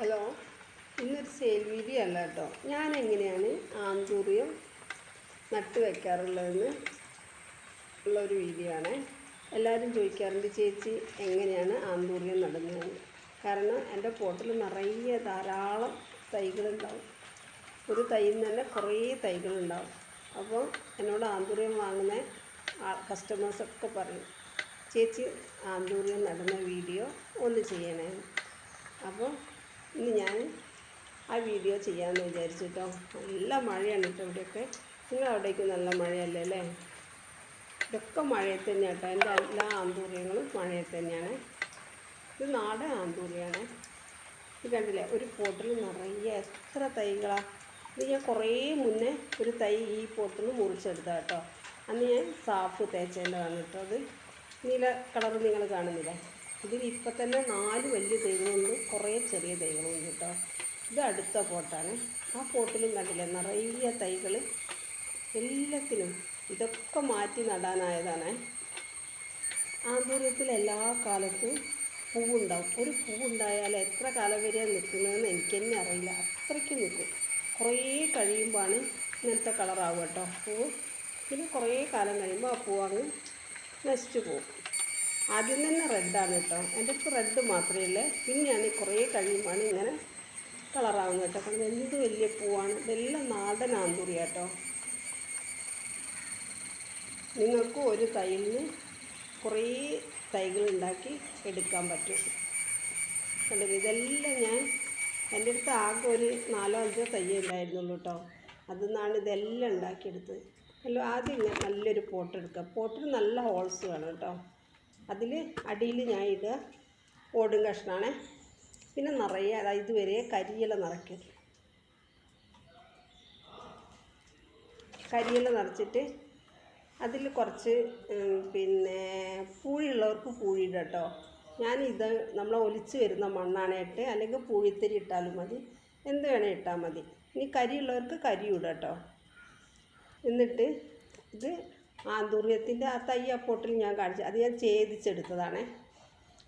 Hello ഇന്നൊരു sale video അല്ല കേട്ടോ. ഞാൻ എങ്ങനെയാണ് ആന്തൂറിയം നട്ട് വയ്ക്കാറുള്ളതെന്ന് ഉള്ളൊരു വീഡിയോ ആണ്. എല്ലാവരും ചോദിക്കാറുണ്ട് ചേച്ചി എങ്ങനെയാണ് ആന്തൂറിയം നടുന്നതെന്ന്? കാരണം എന്റെ പോട്ടിൽ നിറയെ ധാരാളം തൈകളുണ്ടാവും. ഒരു തൈയിൽ നിന്ന് തന്നെ കുറേ തൈകളുണ്ടാവും. അപ്പോൾ എന്നോട് ആന്തൂറിയം വാങ്ങുന്ന കസ്റ്റമേഴ്സൊക്കെ പറയും ചേച്ചി ആന്തൂറിയം നടുന്ന വീഡിയോ ഒന്ന് ചെയ്യണേ അപ്പോൾ ഇന്ന് ഞാൻ ആ വീഡിയോ ചെയ്യാമെന്ന് വിചാരിച്ചിട്ടോ നല്ല മഴയാണ് കേട്ടോ ഇവിടെയൊക്കെ. നിങ്ങൾ അവിടേക്ക് നല്ല മഴയല്ലേ അല്ലേ? ഇതൊക്കെ മഴയത്ത് തന്നെയാണ് കേട്ടോ. എന്റെ എല്ലാ ആന്തൂര്യങ്ങളും മഴയത്ത് തന്നെയാണ്. ഇത് നാടൻ ആന്തൂരിയാണ് ഇത് കണ്ടില്ലേ? ഒരു പോട്ടിൽ നിറയെ എത്ര തൈകളാണ് ഇത് ഞാൻ കുറേ മുന്നേ ഒരു തൈ ഈ പോട്ടിൽ നിന്ന് മുറിച്ചെടുത്ത കേട്ടോ. അന്ന് ഞാൻ സാഫ് തേച്ചതിന്റെതാണ് കേട്ടോ അത്. നീല കളർ നിങ്ങൾ കാണുന്നില്ലേ? ഇതിൽ ഇപ്പം തന്നെ നാല് വലിയ തൈകളുണ്ട്. കുറേ ചെറിയ തൈകളുണ്ട് കേട്ടോ. ഇത് അടുത്ത പോട്ടാണ്. ആ പോട്ടിലും കണ്ടില്ലേ നിറയെ തൈകൾ എല്ലാത്തിനും ഇതൊക്കെ മാറ്റി നടാനായതാണ്. ആന്തൂര്യത്തിൽ എല്ലാ കാലത്തും പൂവുണ്ടാവും. ഒരു പൂവുണ്ടായാൽ എത്ര കാലം വരെ നിൽക്കുന്നതെന്ന് എനിക്ക് തന്നെ അറിയില്ല. അത്രയ്ക്ക് നിൽക്കും. കുറേ കഴിയുമ്പോഴാണ് ഇങ്ങനത്തെ കളറാവും കേട്ടോ പൂവ്. പിന്നെ കുറേ കാലം കഴിയുമ്പോൾ ആ പൂവ് അങ്ങ് നശിച്ചു പോകും. ആദ്യം തന്നെ റെഡാണ് കേട്ടോ. എന്റെ അടുത്ത് റെഡ് മാത്രമേ ഉള്ളൂ. പിന്നെയാണ് കുറേ കഴിയുമ്പോൾ ഇങ്ങനെ കളറാവുന്നത് കേട്ടോ. കാരണം എന്ത് വലിയ പൂവാണ്? ഇതെല്ലാം നാടൻ ആന്തൂറി കേട്ടോ നിങ്ങൾക്ക് ഒരു തൈയിൽ നിന്ന് കുറേ തൈകൾ ഉണ്ടാക്കി എടുക്കാൻ പറ്റും. കണ്ടത് ഇതെല്ലാം ഞാൻ എന്റെ അടുത്ത് ആകെ ഒരു നാലോ അഞ്ചോ തൈ ഉണ്ടായിരുന്നുള്ളൂ കേട്ടോ. അതിൽ നിന്നാണ് ഇതെല്ലാം ഉണ്ടാക്കിയെടുത്തത്. അല്ലോ ആദ്യം ഞാൻ നല്ലൊരു പോട്ട് എടുക്കുക പോട്ടിന് നല്ല ഹോൾസ് വേണം കേട്ടോ. അതിൽ അടിയിൽ ഞാൻ ഇത് ഓടും കഷ്ണമാണ് പിന്നെ നിറയെ അതായത് ഇതുവരെ കരിയില നിറയ്ക്കും കരിയില നിറച്ചിട്ട് അതിൽ കുറച്ച് പിന്നെ പൂഴിയുള്ളവർക്ക് പൂഴിയിടുക കേട്ടോ. ഞാനിത് നമ്മൾ ഒലിച്ച് വരുന്ന മണ്ണാണ് ഇട്ട് അല്ലെങ്കിൽ പൂഴിത്തരി ഇട്ടാലും മതി. എന്ത് വേണേൽ ഇട്ടാൽ മതി. ഇനി കരിയുള്ളവർക്ക് കരി ഇടാം കേട്ടോ. എന്നിട്ട് ഇത് ആന്തൂര്യത്തിന്റെ ആ തൈ ആ പോട്ടിൽ ഞാൻ കാണിച്ചു അത് ഞാൻ ഛേദിച്ചെടുത്തതാണേ.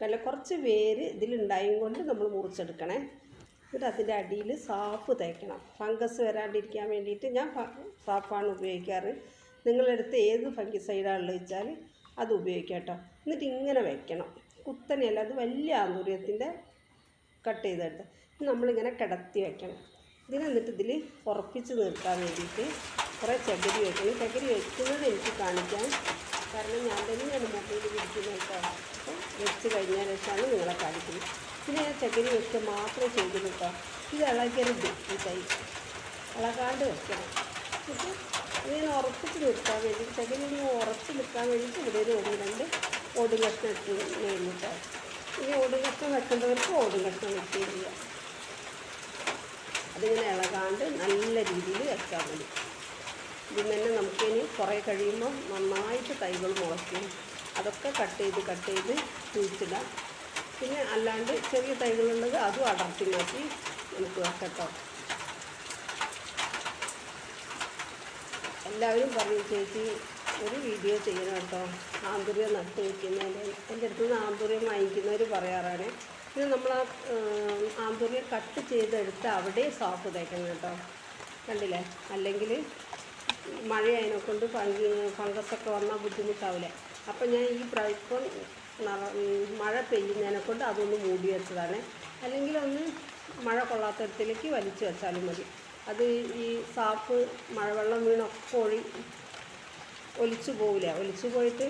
കല്ല കുറച്ച് വേര് ഇതിലുണ്ടായും കൊണ്ട് നമ്മൾ മുറിച്ചെടുക്കണേ. എന്നിട്ട് അതിന്റെ അടിയിൽ സാഫ് തേക്കണം. ഫംഗസ് വരാണ്ടിരിക്കാൻ വേണ്ടിയിട്ട് ഞാൻ സാഫാണ് ഉപയോഗിക്കാറ്. നിങ്ങളെടുത്ത് ഏത് ഫംഗിസൈഡാണുള്ളത് വെച്ചാൽ അത് ഉപയോഗിക്കാം കേട്ടോ. എന്നിട്ട് ഇങ്ങനെ വയ്ക്കണം കുത്തനെയല്ല അത് വലിയ ആന്തൂര്യത്തിന്റെ കട്ട് ചെയ്തെടുത്ത്. നമ്മളിങ്ങനെ കിടത്തി വെക്കണം. ഇതിനെ എന്നിട്ട് ഇതിൽ ഉറപ്പിച്ച് നിർത്താൻ വേണ്ടിയിട്ട് കുറേ ചകിരി വെക്കണം ചകിരി വെക്കുന്നത് എനിക്ക് കാണിക്കാം. കാരണം ഞാൻ തന്നെയാണ് മൊബൈൽ പിടിക്കുന്നത് കേട്ടോ അപ്പോൾ വെച്ച് കഴിഞ്ഞാൽ ശേഷമാണ് നിങ്ങളെ കാണിക്കുന്നത്. പിന്നെ ഞാൻ ചകിരി വെച്ച് മാത്രമേ ചെയ്തു കേട്ടോ. ഇത് ഇളകരുത് ഈ തൈ ഇളകാണ്ട് വെക്കണം. എന്നിട്ട് ഉറപ്പിച്ച് നിർത്താൻ വേണ്ടി ചകിരി ഇനി ഉറച്ച് നിൽക്കാൻ വേണ്ടിയിട്ട് ഇവിടെ ഒരു ഓടി രണ്ട് ഓടുകഷ്ണം ഇട്ട് കഴിഞ്ഞിട്ടോ ഇനി ഓടുകഷ്ണം വെക്കേണ്ടവർക്ക് ഓടുകഷ്ണം വെക്കുകയും ചെയ്യാം. അതിങ്ങനെ ഇളകാണ്ട് നല്ല രീതിയിൽ വെച്ചാൽ മതി ഇതിൽ തന്നെ നമുക്കിനി കുറേ കഴിയുമ്പോൾ നന്നായിട്ട് തൈകൾ മുളയ്ക്കും. അതൊക്കെ കട്ട് ചെയ്ത് കട്ട് ചെയ്ത് കുഴിച്ചിടാം പിന്നെ അല്ലാണ്ട് ചെറിയ തൈകളുള്ളത് അതും അടർത്തി മാറ്റി നമുക്ക് വെക്കട്ടോ. എല്ലാവരും പറയും ചേച്ചി ഒരു വീഡിയോ ചെയ്യണം കേട്ടോ. ആന്തൂര്യം നട്ട് വയ്ക്കുന്നതിന്റെ എന്റെ അടുത്ത് നിന്ന് ആന്തൂര്യം വാങ്ങിക്കുന്നവർ പറയാറാണ്. ഇത് നമ്മൾ ആ ആന്തൂറിൽ കട്ട് ചെയ്തെടുത്ത് അവിടെ സോപ്പ് തേക്കണം കേട്ടോ. കണ്ടില്ലേ? അല്ലെങ്കിൽ മഴ അതിനെ കൊണ്ട് ഫംഗി ഫംഗസൊക്കെ വന്നാൽ ബുദ്ധിമുട്ടാവില്ലേ അപ്പം ഞാൻ ഈ ഉം, മഴ പെയ്യുന്നതിനെ കൊണ്ട് അതൊന്ന് മൂടി വെച്ചതാണ്. അല്ലെങ്കിൽ ഒന്ന് മഴ കൊള്ളാത്തരത്തിലേക്ക് വലിച്ചു വെച്ചാലും മതി. അത് ഈ സാപ്പ് മഴവെള്ളം വീണൊക്കെ ഒഴി ഒലിച്ചു പോവില്ല? ഒലിച്ചു പോയിട്ട്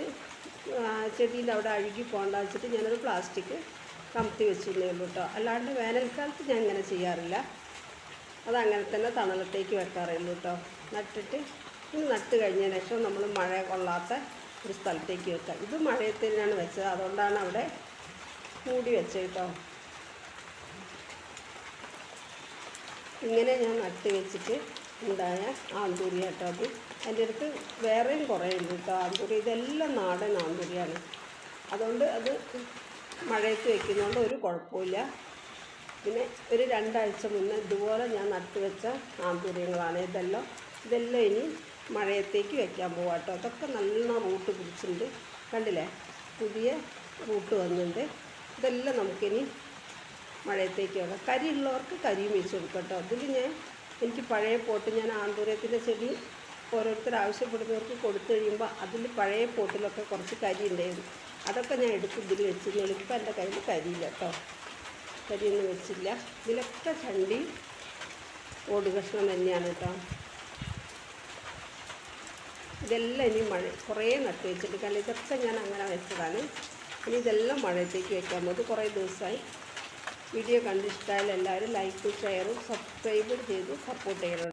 ചെടിയിൽ അവിടെ അഴുകി പോകണ്ട വെച്ചിട്ട് ഞാനൊരു പ്ലാസ്റ്റിക് കമത്തി വെച്ചിരുന്നേ ഉള്ളൂ കേട്ടോ അല്ലാണ്ട് വേനൽക്കാലത്ത് ഞാൻ ഇങ്ങനെ ചെയ്യാറില്ല. അതങ്ങനെ തന്നെ തണലത്തേക്ക് വെക്കാറേ ഉള്ളൂ കേട്ടോ നട്ടിട്ട് ഇത് നട്ട് കഴിഞ്ഞതിന് ശേഷം നമ്മൾ മഴ കൊള്ളാത്ത ഒരു സ്ഥലത്തേക്ക് വെക്കുക. ഇത് മഴയത്ത് തന്നെയാണ് വെച്ചത്. അതുകൊണ്ടാണ് അവിടെ മൂടി വെച്ചത് കേട്ടോ ഇങ്ങനെ ഞാൻ നട്ട് വെച്ചിട്ട് ഉണ്ടായ ആന്തൂരി കേട്ടോ അത്. എന്റെ അടുത്ത് വേറെയും കുറേ ഉണ്ട് കേട്ടോ ആന്തൂരി ഇതെല്ലാം നാടൻ ആന്തൂരിയാണ് അതുകൊണ്ട് അത് മഴയത്ത് വെക്കുന്നതുകൊണ്ട് ഒരു കുഴപ്പമില്ല പിന്നെ ഒരു രണ്ടാഴ്ച മുന്നേ ഇതുപോലെ ഞാൻ നട്ടു വെച്ച ആന്തൂര്യങ്ങളാണ് ഇതെല്ലാം. ഇതെല്ലാം ഇനി മഴയത്തേക്ക് വെക്കാൻ പോകാം കേട്ടോ അതൊക്കെ നല്ല റൂട്ട് പിടിച്ചിട്ടുണ്ട്. കണ്ടില്ലേ? പുതിയ റൂട്ട് വന്നിട്ടുണ്ട് ഇതെല്ലാം നമുക്കിനി മഴയത്തേക്ക് വെക്കാം. കരി ഉള്ളവർക്ക് കരിയും വെച്ച് കൊടുക്കാം കേട്ടോ അതിൽ ഞാൻ എനിക്ക് പഴയ പോട്ട് ഞാൻ ആന്തൂര്യത്തിന്റെ ചെടി ഓരോരുത്തർ ആവശ്യപ്പെടുന്നവർക്ക് കൊടുത്തു കഴിയുമ്പോൾ അതിൽ പഴയ പോട്ടിലൊക്കെ കുറച്ച് കരി ഉണ്ടായിരുന്നു അതൊക്കെ ഞാൻ എടുത്ത് ഇതിൽ വെച്ചിരുന്നു. ഇപ്പം എന്റെ കയ്യിൽ കരിയില്ല കേട്ടോ. കരിയൊന്നും വെച്ചില്ല. ഇതിലൊക്കെ ചണ്ടി ഓട് കഷ്ണം തന്നെയാണ് കേട്ടോ. ഇതെല്ലാം ഇനി മഴ കുറേ നട്ട് വെച്ചിട്ട് കാരണം ഇതൊക്കെ ഞാൻ അങ്ങനെ വെച്ചതാണ്. ഇനി ഇതെല്ലാം മഴയത്തേക്ക് വെക്കാൻ പോകുന്നത് കുറേ ദിവസമായി. വീഡിയോ കണ്ടിഷ്ടമായാലും എല്ലാവരും ലൈക്കും ഷെയറും സബ്സ്ക്രൈബും ചെയ്ത് സപ്പോർട്ട് ചെയ്യണം.